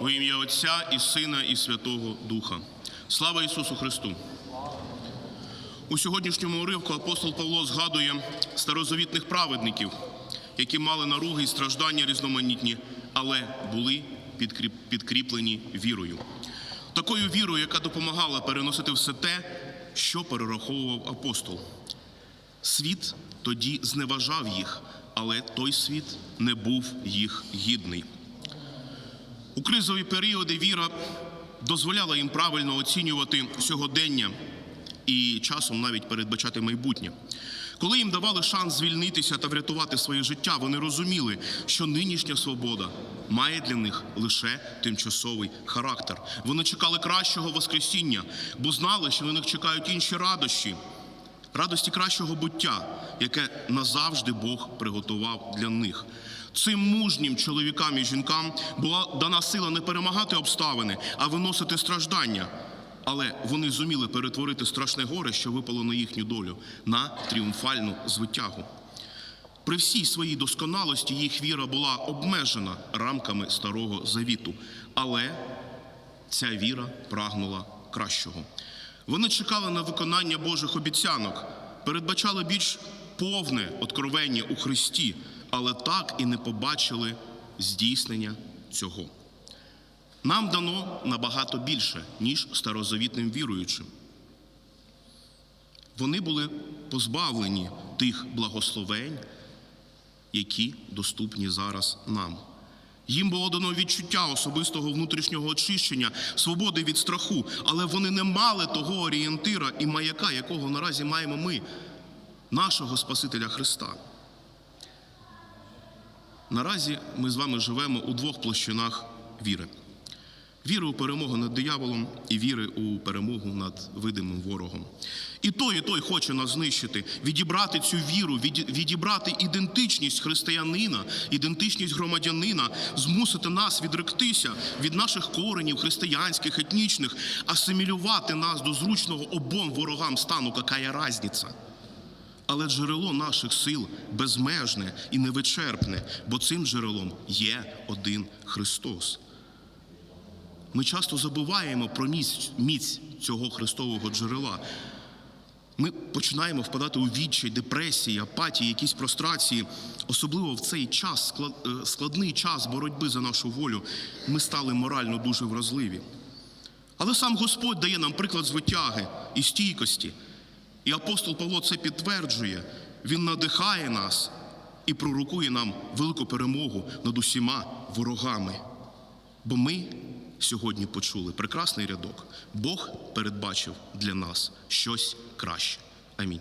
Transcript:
У ім'я Отця і Сина, і Святого Духа. Слава Ісусу Христу! У сьогоднішньому уривку апостол Павло згадує старозавітних праведників, які мали наруги і страждання різноманітні, але були підкріплені вірою. Такою вірою, яка допомагала переносити все те, що перераховував апостол. Світ тоді зневажав їх, але той світ не був їх гідний. Кризові періоди віра дозволяла їм правильно оцінювати сьогодення і часом навіть передбачати майбутнє. Коли їм давали шанс звільнитися та врятувати своє життя, вони розуміли, що нинішня свобода має для них лише тимчасовий характер. Вони чекали кращого Воскресіння, бо знали, що на них чекають інші радощі, радості кращого буття, яке назавжди Бог приготував для них. Цим мужнім чоловікам і жінкам була дана сила не перемагати обставини, а виносити страждання. Але вони зуміли перетворити страшне горе, що випало на їхню долю, на тріумфальну звитягу. При всій своїй досконалості їх віра була обмежена рамками старого завіту, але ця віра прагнула кращого. Вони чекали на виконання Божих обіцянок, передбачали більш повне откровення у Христі, але так і не побачили здійснення цього. Нам дано набагато більше, ніж старозавітним віруючим. Вони були позбавлені тих благословень, які доступні зараз нам. Їм було дано відчуття особистого внутрішнього очищення, свободи від страху, але вони не мали того орієнтира і маяка, якого наразі маємо ми, нашого Спасителя Христа. Наразі ми з вами живемо у двох площинах віри: віри у перемогу над дияволом і віри у перемогу над видимим ворогом. І той, і той хоче нас знищити, відібрати цю віру, відібрати ідентичність християнина, ідентичність громадянина, змусити нас відректися від наших коренів християнських, етнічних, асимілювати нас до зручного обом ворогам стану, какая разниця. Але джерело наших сил безмежне і невичерпне, бо цим джерелом є один Христос. Ми часто забуваємо про міць, міць цього Христового джерела. Ми починаємо впадати у відчай, депресії, апатії, якісь прострації. Особливо в цей час, е, складний час боротьби за нашу волю, ми стали морально дуже вразливі. Але сам Господь дає нам приклад звитяги і стійкості. І апостол Павло це підтверджує. Він надихає нас і пророкує нам велику перемогу над усіма ворогами. Бо ми сьогодні почули прекрасний рядок. Бог передбачив для нас щось краще. Амінь.